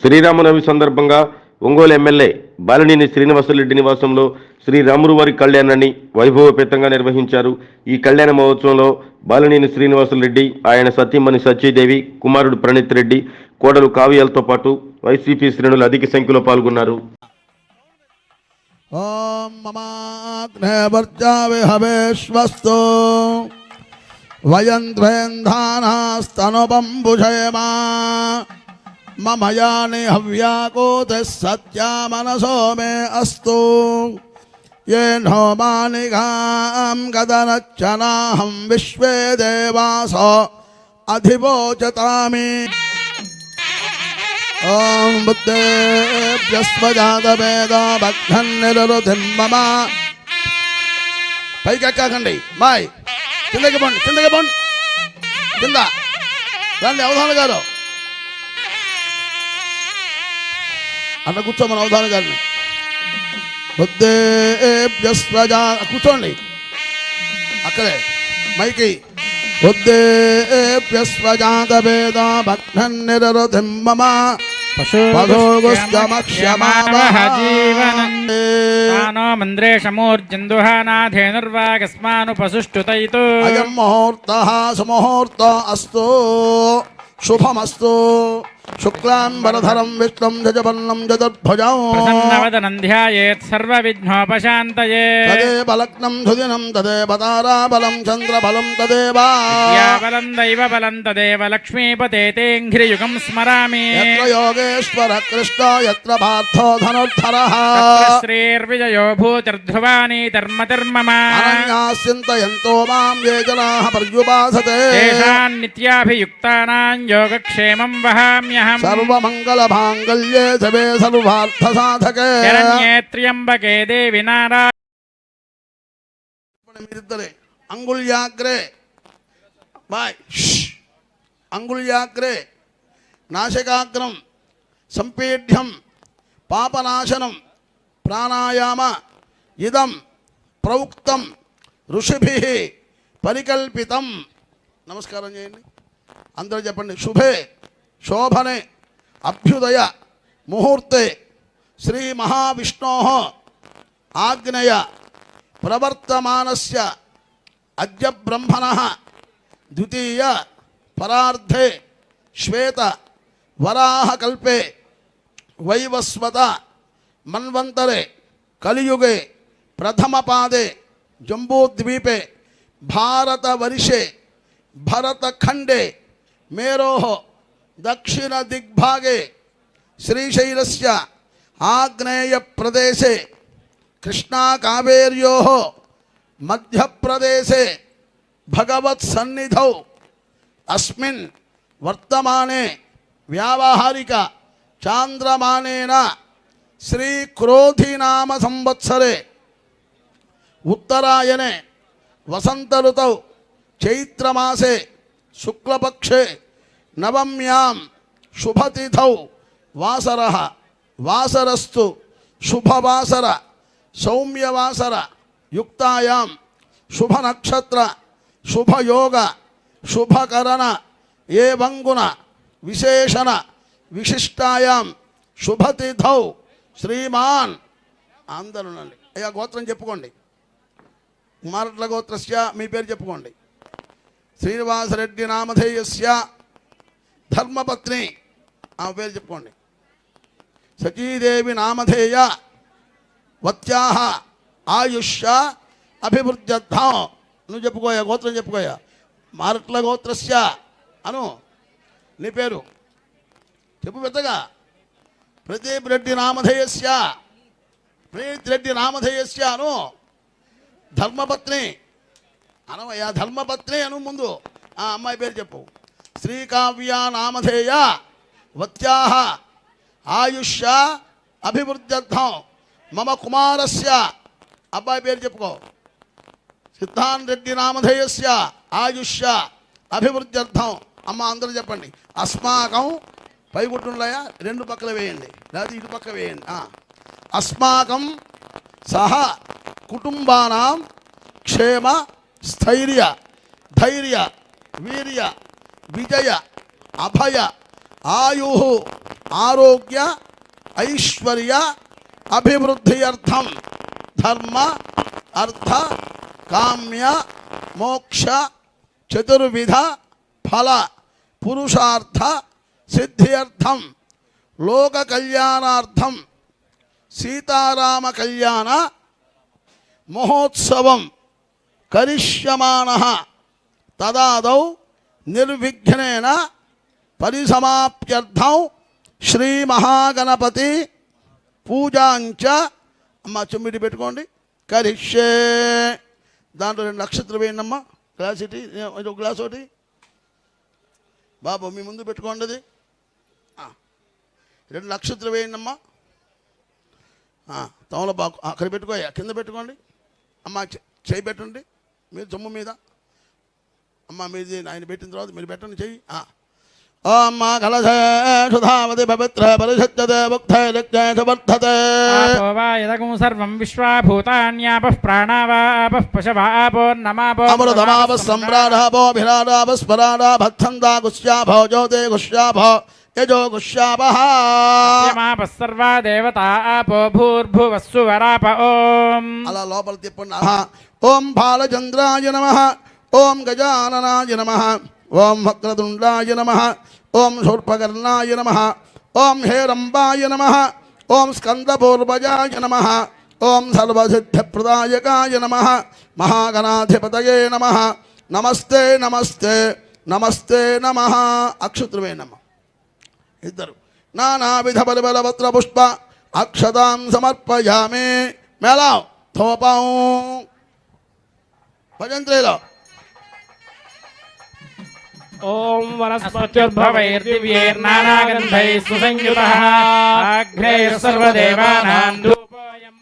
శ్రీరామనవమి సందర్భంగా ఒంగోలు ఎమ్మెల్యే బాలినేని శ్రీనివాసరెడ్డి నివాసంలో శ్రీ రాములవారి కళ్యాణాన్ని వైభవపేతంగా నిర్వహించారు. ఈ కళ్యాణ మహోత్సవంలో బాలినేని శ్రీనివాసరెడ్డి ఆయన సతీమణి సత్యదేవి కుమారుడు ప్రణీత్ రెడ్డి కోడలు కావ్యాలతో పాటు వైసీపీ శ్రేణులు అధిక సంఖ్యలో పాల్గొన్నారు. द्वेन्धानास्तनुबम्बुषयमा मम यानि हव्याकोतिः सत्या मनसो मे अस्तु ये नो मानिकां गदनच्चनाहं विश्वे देवासो अधिवोचतामि ఓం బుద్ధేభ్యస్వజాతవేద భక్తన్నిరుధిం మమ పైకి ఎక్కాకండి బాయ్ కిందకి పోండి కిందకి పోండి కింద రండి అవధాన గారు అన్న కూర్చోమని అవధాన గారిని. బుద్ధేభ్యస్వజా కూర్చోండి. అక్కడే మైకి. బుద్ధేభ్యస్వజాతవేద భక్తన్నిరుధిం మమ పశోగుస్తమక్షమావహ జీవనం తానో మంద్రేషమూర్జందుహానాధేనుర్వాగస్మానుపసుష్టుతయితు అయం ముహూర్త సుముహూర్త అస్తు. శుభమస్తు. शुक्लां शुक्लाम्बरधरं विष्णुं जजबन्नं जदध्वजौ प्रसन्नवदनं ध्यायेत् सर्वविघ्नोपशान्तये। तदेव लग्नं सुदिनं तदेव ताराबलं चन्द्रबलं तदेव। बलं दैव बलं तदेव लक्ष्मीपते तेऽङ्घ्रियुगं स्मरामि। यत्र योगेश्वर कृष्ण यत्र पार्थो धनुर्धरः। श्रीर्विजयो भूतिर्ध्रुवाणि धर्म धर्म अनन्याश्चिन्तयन्तो माँ ये जनाः पर्युपासते। तेषां नित्याभियुक्तानां योगक्षेमं वहाम्य। అంగుళ్యాగ్రే. నాశకాగ్రం సంపీఢ్యం పాపనాశనం ప్రాణాయామ ఇదం ప్రౌక్తం ఋషిభి పరికల్పితం. నమస్కారం చేయండి. అందరూ చెప్పండి శుభే. शोभने अभ्युदय मुहूर्ते श्री महाविष्णो आग्नय प्रवर्तमान अज्ञ द्वितीय परार्धे श्वेत वराह कल्पे वैवस्वत मन्वंतरे कलियुगे प्रथम पादे जम्बूद्वीपे भारत वर्षे भरत खंडे मेरोह దక్షిణ దిగ్భాగే శ్రీశైలస్ ఆగ్నేయ ప్రదేశే కృష్ణా కావేర్యో మధ్యప్రదేశే భగవత్ సన్నిధౌ. అస్మిన్ వర్తమానే వ్యావహారిక చాంద్రమానేన శ్రీ క్రోధినామ సంవత్సరే ఉత్తరాయణే వసంత ఋతౌ చైత్రమాసే శుక్లపక్షే నవమ్యాం శుభతిథౌ వాసర వాసరస్తు శుభవాసర సౌమ్యవాసర యుక్తాయాం శుభనక్షత్ర శుభయోగ శుభకరణ ఏవంగుణ విశేషణ విశిష్టాయాం శుభతిథౌ శ్రీమాన్ అందరూ అయ్యా గోత్రం చెప్పుకోండి. కుమారట్ల గోత్రస్య మీ పేరు చెప్పుకోండి. శ్రీనివాసరెడ్డి నామధేయస్య ధర్మపత్ని. ఆమె పేరు చెప్పుకోండి. సతీదేవి నామధేయ వత్యాహ ఆయుష్య అభివృద్ధ్యర్థం. నువ్వు చెప్పుకోయా గోత్రం చెప్పుకోయా? మారట్ల గోత్రస్య అను. నీ పేరు? చెప్పు పెద్దగా. ప్రదీప్ రెడ్డి నామధేయస్య ప్రీత్ రెడ్డి నామధేయస్య అను. ధర్మపత్ని. అనవయ్యా ధర్మపత్ని అను ముందు. ఆ అమ్మాయి పేరు చెప్పు. శ్రీకావ్యా నామధేయ వత్యాహ ఆయుష్య అభివృద్ధ్యర్థం. మమ కుమారస్య అబ్బాయి పేరు చెప్పుకో. సిద్ధాంత్ రెడ్డి నామధేయస్య ఆయుష్య అభివృద్ధ్యర్థం. అమ్మ అందరూ చెప్పండి. అస్మాకం పైగుట్టుండయా రెండు పక్కల వేయండి. లేదా ఇటు పక్క వేయండి. అస్మాకం సహా కుటుంబానాం క్షేమ స్థైర్య ధైర్య వీర్య విజయ అభయ ఆయు ఆరోగ్య ఐశ్వర్య అభివృద్ధి అర్థం ధర్మ అర్థ కామ్య మోక్ష చతుర్విధ ఫల పురుషార్థ సిద్ధ్యర్థం లోక కళ్యాణార్థం సీతారామ కళ్యాణ మహోత్సవం కరిష్యమాణ తదాదౌ నిర్విఘ్నేన పరిసమాప్త్యర్థం శ్రీ మహాగణపతి పూజాంచ. అమ్మ చెమ్మిటి పెట్టుకోండి. కరిష్యే. దాంట్లో రెండు నక్షత్రం వేయండమ్మా. గ్లాస్ ఇటీ ఇది ఒక గ్లాస్ ఒకటి. బాబు మీ ముందు పెట్టుకోండి అది. రెండు నక్షత్రం వేయండమ్మా. తమలపాకు అక్కడ పెట్టుకోయా కింద పెట్టుకోండి. అమ్మ చేయి పెట్టండి. మీరు జమ్ము మీద. అమ్మ మీది ఆయన పెట్టిన తర్వాత మీరు పెట్టండి చెయ్యి ఓం మా కలశే సుధావతి పవిత్ర పరిషత్యతే ముక్తే నిత్యే సువర్ధతే యదగం సర్వం విశ్వాభూతాన్యాపః ప్రాణావాపః పశవాపో నమాపో అమృతమాపః సమ్రాడాపో భిరాడాప స్మరాడా భక్తందా గుష్యాభో జ్యోతే గుష్యాభో యజో గుష్యాపః మాపః సర్వా దేవతా ఆపో భూర్భువస్సు వరాప ఓం అలా లోపల తిప్పండి ఓం బాలచంద్రాయ నమః ఓం గజాననాయ నమ. ఓం వక్రతుండాయ నమ. ఓం శూర్పకర్ణాయ నమ. ఓం హేరంబాయ నమ. ఓం స్కందపూర్వజాయ నమ. ఓం సర్వసిద్ధిప్రదాయకాయ నమ. మహాగణాధిపతయే నమ. నమస్తే నమస్తే నమస్తే నమ. అక్షత్రమే నమ. ఇద్దరు. నానావిధ బలబలవత్ర పుష్ప అక్షతాం సమర్పయామి. మేళం ధూపం భజంత్రిలో ఓం వనస్పత్యుర్భవైర్దివ్యైర్నానాగంధై సుసంయుత అగ్నేయర్ సర్వదేవానాం రూపాయం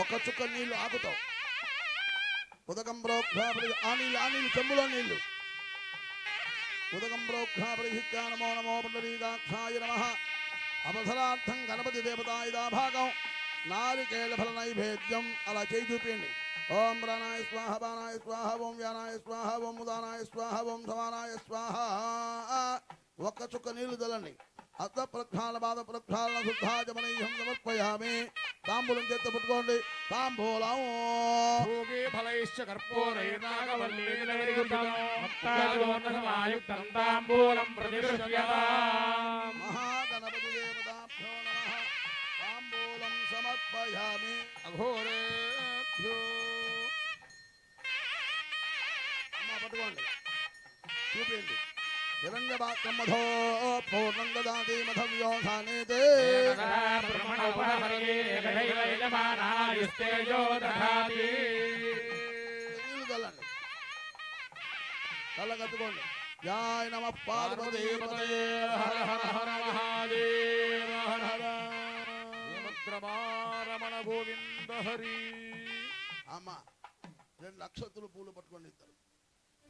ఒక చుక్క నీళ్ళు ఆగుతావు. ఉదకం ప్రోక్షాపరి ఆ నీళ్ళు ఆ నీళ్ళు చెంబులో నీళ్ళు ఉదకం ప్రోక్షాపరిహిత్యా నమో నమో పండరీకాక్షాయ నమ. అవసరార్థం గణపతి దేవతాయుధా భాగం. నారికేళ ఫల నైవేద్యం. అలా చేయి చూపించండి ఓం ప్రాణాయ స్వాహ బాణాయ స్వాహ ఓం వ్యానాయ స్వాహ ఓం ఉదానాయ స్వాహ ఓం సమానాయ స్వాహ. ఒక్క చుక్క నీళ్ళు తలండి. అర్థ ప్రక్షాళన బాధ ప్రక్షాళన శుద్ధాచమనీయం సమర్పయామి. తాంబూలం చేత పట్టుకోండి. తాంబూలం భోగే ఫలైశ్చ కర్పూరైర్నాగవల్లీలైర్గుప్తమాయుక్తం తాంబూలం మహాగణపతి దేవతాభ్యో నమ. తాంబూలం సమర్పయామి. అఘోరేభ్యో. అమ్మ పట్టుకోండి. చూపించండి నీళ్ళు చల్లండి కళ్ళ కట్టుకోండి జాయ్ నమ పార్వతీ హర హర హర మహాదేవ హర హర రమణ గోవింద హరి. అమ్మ రెండు నక్షత్రులు పూలు పట్టుకోండి ఇద్దరు.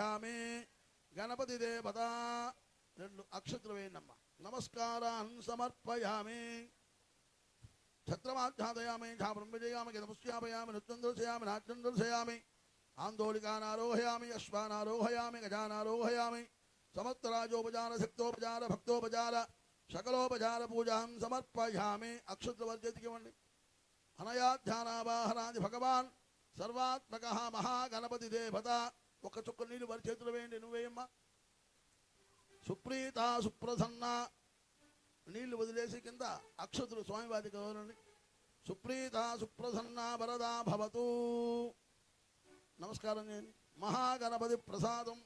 మంత్ర పుష్పం సమర్పయామి గణపతి దేవత రెండు అక్షత్ర వేయనమ్మ నమస్కారాన్ సమర్పయామి ఛత్రమాధ్యాదయామి ఝాపం విజయామి గదపుష్యాపయామి నృత్యం దర్శయామి నాట్యం దర్శయామి ఆందోళికానారోహయామి అశ్వానారోహయామి గజానారోహయామి సమస్తరాజోపచార శక్తోపచార భక్తోపచార సకలోపచార పూజాం సమర్పయామి అక్షత్ర వర్జతికి ఇవ్వండి అనయాధ్యానావాహనాది భగవాన్ సర్వాత్మక మహాగణపతి దేవత ఒక చుక్క నీళ్ళు వారి చేతులు వేయండి నువ్వేయమ్మా సుప్రీత సుప్రసన్న. నీళ్ళు వదిలేసి కింద అక్షతులు స్వామివారికి ఎవరండి సుప్రీత సుప్రసన్న వరదా భవతు. నమస్కారం చేయండి. మహాగణపతి ప్రసాదం.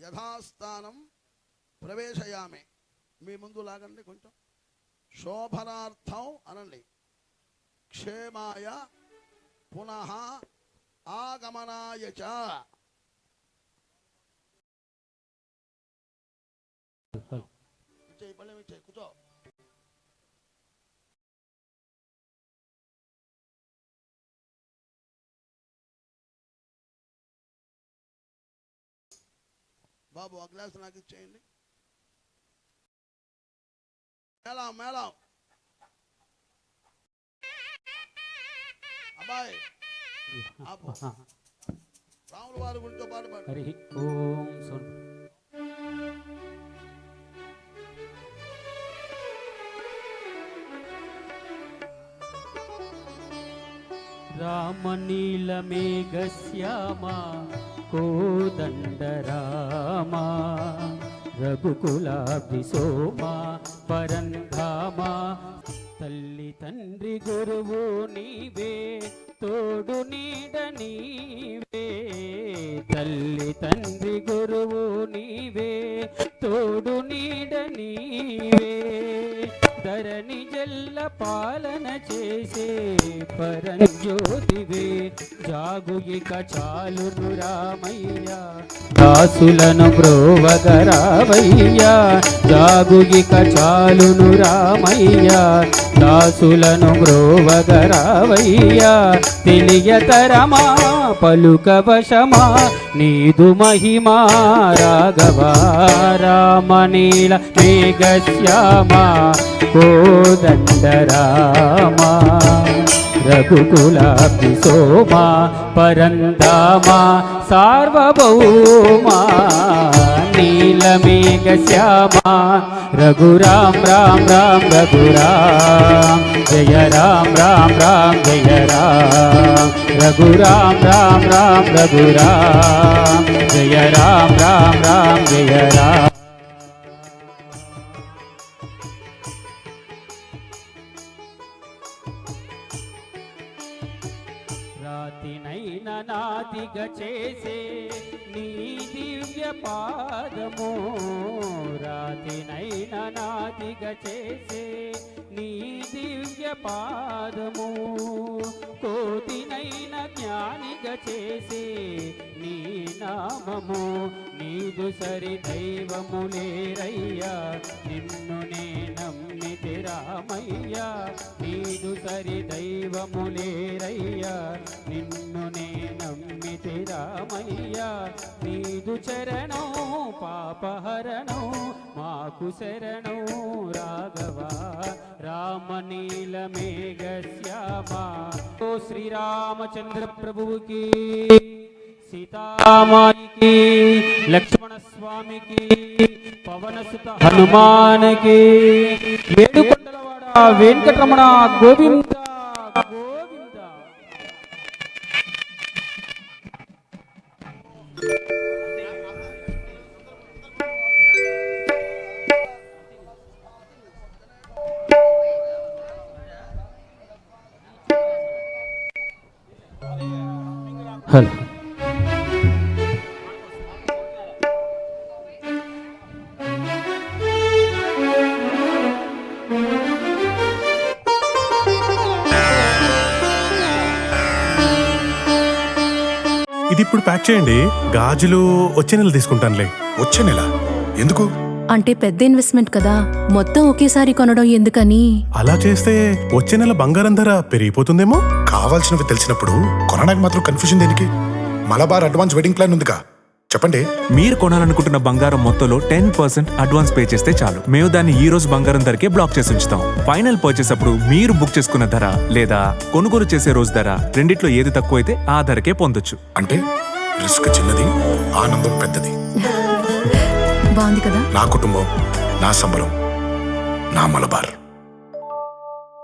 యథాస్థానం ప్రవేశయామి. మీ ముందు లాగండి కొంచెం. శోభనార్థం అనండి. క్షేమాయ పునః ఆగమనాయ చ. ఇచ్చేయి, పళ్ళెం ఇచ్చేయి, కూర్చో. బాబు ఒక గ్లాస్ నాకు ఇచ్చేయండి. మేళం మేళం. అబ్బాయి రాముల వారి గుడితో పాటు పాడు. హరి ఓం సున్. రామనీలమేఘశ్యామా. కోదండరామా రఘుకులాభి సోమా పరంధామా తల్లి తండ్రి గురువు నీవే తోడు నీడ నీవే తల్లి తండ్రి గురువు నీవే తోడు నీడ నీవే ధరణి జల్ల పాలన చేసే పరంజ్యోతివే. జాగు ఇక చాలును రామయ్య దాసులను బ్రోవగరావయ్యా జాగు ఇక చాలును రామయ్య దాసులను బ్రోవగరావయ్యా తెలియతరమా పలుకవశమా నీదు మహిమా రాఘవ రామనీల మేఘశ్యామా. రామా రఘుకులాపి సోమా పరంధామా సార్వభౌమా నీలమేఘ శ్యామా రఘురాం రామ్ రామ్ రఘురామ్ జయ రామ్ రామ్ రామ్ జయ రామ్ రఘురామ్ రామ్ రామ్ రఘురామ్ జయ రామ్ రామ్ రామ్ జయ రామ్ నాతిగ చేసే నీ దివ్య పాదము. రాతినైన నాతిగ చేసే నీ దివ్య పాదము కోతినైన జ్ఞానిగ చేసే నీ నామము. నీదు సరి దైవములేరయ్యా నిన్ను నే నమ్మితి రామయ్యా. నీదు సరి దైవములేరయ్యా నిన్ను నే నమ్మితి రామయ్యా. నీదు చరణం పాపహరణం మాకు శరణం రాఘవా. రామనీల మేఘ శ్యామా ఓ శ్రీరామచంద్ర ప్రభువుకి సీతామాయికి లక్ష్మణ స్వామికి పవనసుత హనుమానికి ఏడుకొండలవాడ వెంకటరమణ గోవింద హలో. ఇది ఇప్పుడు ప్యాక్ చేయండి. గాజులు వచ్చే నెల తీసుకుంటానులే. వచ్చే నెల? ఎందుకు? అంటే పెద్ద ఇన్వెస్ట్మెంట్ కదా. మొత్తం ఒకేసారి కొనడం ఎందుకని? అలా చేస్తే వచ్చే నెల బంగారం ధర పెరిగిపోతుందేమో? కావాల్సినవి తెలిసినప్పుడు కొనడానికి మాత్రం కన్ఫ్యూజన్ దేనికి? మలబార్ అడ్వాన్స్ వెడ్డింగ్ ప్లాన్ ఉందిగా. చెప్పండి. మీరు కొనాలనుకుంటున్న బంగారం మొత్తంలో టెన్ పర్సెంట్ అడ్వాన్స్ పే చేస్తే చాలు. మేము దాన్ని ఈ రోజు బంగారం ధరకే బ్లాక్ చేసి ఉంచుతాం. ఫైనల్ పర్చేస్ అప్పుడు మీరు బుక్ చేసుకున్న ధర లేదా కొనుగోలు చేసే రోజు ధర రెండిట్లో ఏది తక్కువైతే ఆ ధరకే పొందొచ్చు. అంటే రిస్క్ చిన్నది ఆనందం పెద్దది. బాగుంది కదా? నా కుటుంబం నా సంబరం నా మలబార్.